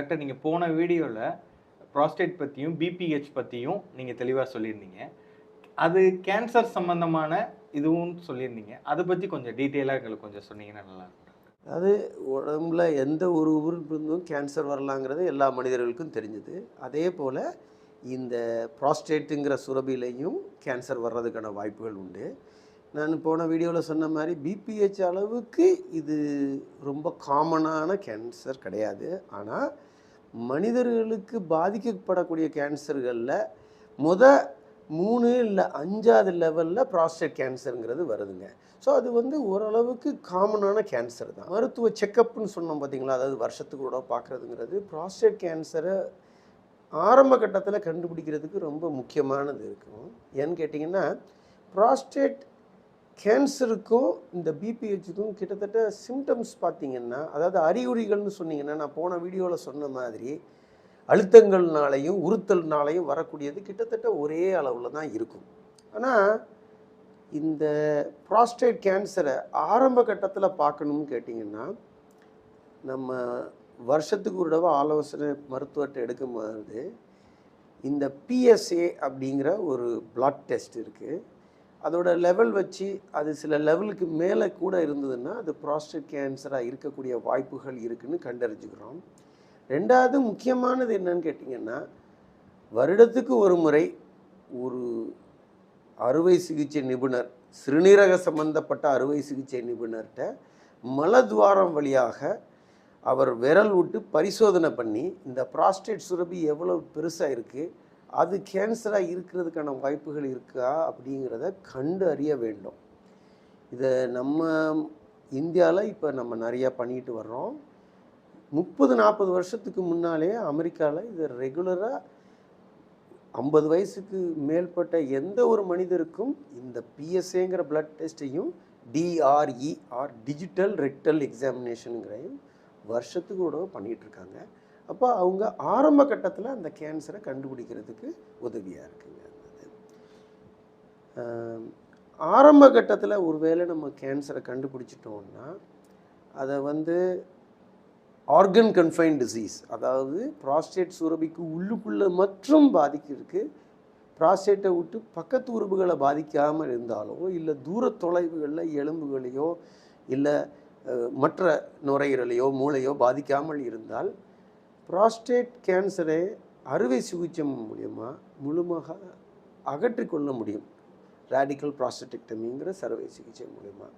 Doctor நீங்கள் போன வீடியோவில் ப்ராஸ்டேட் பற்றியும் பிபிஹெச் பற்றியும் நீங்கள் தெளிவாக சொல்லியிருந்தீங்க. அது கேன்சர் சம்மந்தமான இதுவும் சொல்லியிருந்தீங்க. அதை பற்றி கொஞ்சம் டீட்டெயிலாக எங்களுக்கு கொஞ்சம் சொன்னீங்கன்னா நல்லா அதாவது அது உடம்புல எந்த ஒரு இருந்தும் கேன்சர் வரலாங்கிறது எல்லா மனிதர்களுக்கும் தெரிஞ்சது. அதே போல் இந்த ப்ராஸ்டேட்டுங்கிற சுரபிலையும் கேன்சர் வர்றதுக்கான வாய்ப்புகள் உண்டு. நான் போன வீடியோவில் சொன்ன மாதிரி பிபிஹெச் அளவுக்கு இது ரொம்ப காமனான கேன்சர் கிடையாது. ஆனால் மனிதர்களுக்கு பாதிக்கப்படக்கூடிய கேன்சர்களில் முத மூணு இல்லை அஞ்சாவது லெவலில் ப்ராஸ்டேட் கேன்சருங்கிறது வருதுங்க. ஸோ அது வந்து ஓரளவுக்கு காமனான கேன்சர் தான். மருத்துவ செக்கப்னு சொன்னோம் பார்த்தீங்களா அதாவது வருஷத்துக்கு கூட பார்க்குறதுங்கிறது ப்ராஸ்டேட் கேன்சரை ஆரம்ப கட்டத்தில் கண்டுபிடிக்கிறதுக்கு ரொம்ப முக்கியமானது இருக்கும். ஏன்னு கேட்டிங்கன்னா ப்ராஸ்டேட் கேன்சருக்கும் இந்த பிபிஹெச்சுக்கும் கிட்டத்தட்ட சிம்டம்ஸ் பார்த்தீங்கன்னா அதாவது அறிகுறிகள்னு சொன்னீங்கன்னா நான் போன வீடியோவில் சொன்ன மாதிரி அழுத்தங்கள்னாலையும் உறுத்தல்னாலையும் வரக்கூடியது கிட்டத்தட்ட ஒரே அளவில் தான் இருக்கும். ஆனால் இந்த ப்ராஸ்டேட் கேன்சரை ஆரம்ப கட்டத்தில் பார்க்கணும்னு கேட்டிங்கன்னா நம்ம வருஷத்துக்கு ஒரு தடவை ஆலோசனை மருத்துவத்தை எடுக்கும்போது இந்த பிஎஸ்ஏ அப்படிங்கிற ஒரு பிளட் டெஸ்ட் இருக்குது அதோட லெவல் வச்சு அது சில லெவலுக்கு மேலே கூட இருந்ததுன்னா அது ப்ராஸ்டேட் கேன்சராக இருக்கக்கூடிய வாய்ப்புகள் இருக்குதுன்னு கண்டறிஞ்சுக்கிறோம். ரெண்டாவது முக்கியமானது என்னன்னு கேட்டிங்கன்னா வருடத்துக்கு ஒரு முறை ஒரு அறுவை சிகிச்சை நிபுணர் சிறுநீரக சம்பந்தப்பட்ட அறுவை சிகிச்சை நிபுணர்கிட்ட மலத்வாரம் வழியாக அவர் விரல் விட்டு பரிசோதனை பண்ணி இந்த ப்ராஸ்டேட் சுரபி எவ்வளவு பெருசாக இருக்குது அது கேன்சராக இருக்கிறதுக்கான வாய்ப்புகள் இருக்கா அப்படிங்கிறத கண்டு அறிய வேண்டும். இதை நம்ம இந்தியாவில் இப்போ நம்ம நிறையா பண்ணிட்டு வர்றோம். முப்பது நாற்பது வருஷத்துக்கு முன்னாலே அமெரிக்காவில் இதை ரெகுலராக ஐம்பது வயசுக்கு மேற்பட்ட எந்த ஒரு மனிதருக்கும் இந்த பிஎஸ்ஏங்கிற பிளட் டெஸ்ட்டையும் டிஆர்இஆர் டிஜிட்டல் ரெக்டல் எக்ஸாமினேஷனுங்கிறையும் வருஷத்துக்கு கூட பண்ணிகிட்டு இருக்காங்க. அப்போ அவங்க ஆரம்ப கட்டத்தில் அந்த கேன்சரை கண்டுபிடிக்கிறதுக்கு உதவியாக இருக்குங்க. ஆரம்ப கட்டத்தில் ஒருவேளை நம்ம கேன்சரை கண்டுபிடிச்சிட்டோம்னா அதை வந்து ஆர்கன் கன்ஃபைன் டிசீஸ் அதாவது ப்ராஸ்டேட் சுரபிக்கு உள்ளுக்குள்ளே மற்றும் பாதிக்கிறதுக்கு ப்ராஸ்டேட்டை விட்டு பக்கத்து உறுப்புகளை பாதிக்காமல் இருந்தாலோ இல்லை தூர தொலைவுகளில் எலும்புகளையோ இல்லை மற்ற நுரையீரலையோ மூளையோ பாதிக்காமல் இருந்தால் ப்ராஸ்டேட் கேன்சரை அறுவை சிகிச்சை மூலியமாக முழுமாக அகற்றிக்கொள்ள முடியும். ரேடிக்கல் ப்ராஸ்டெக்டமிங்கிற சர்வை சிகிச்சை மூலிமா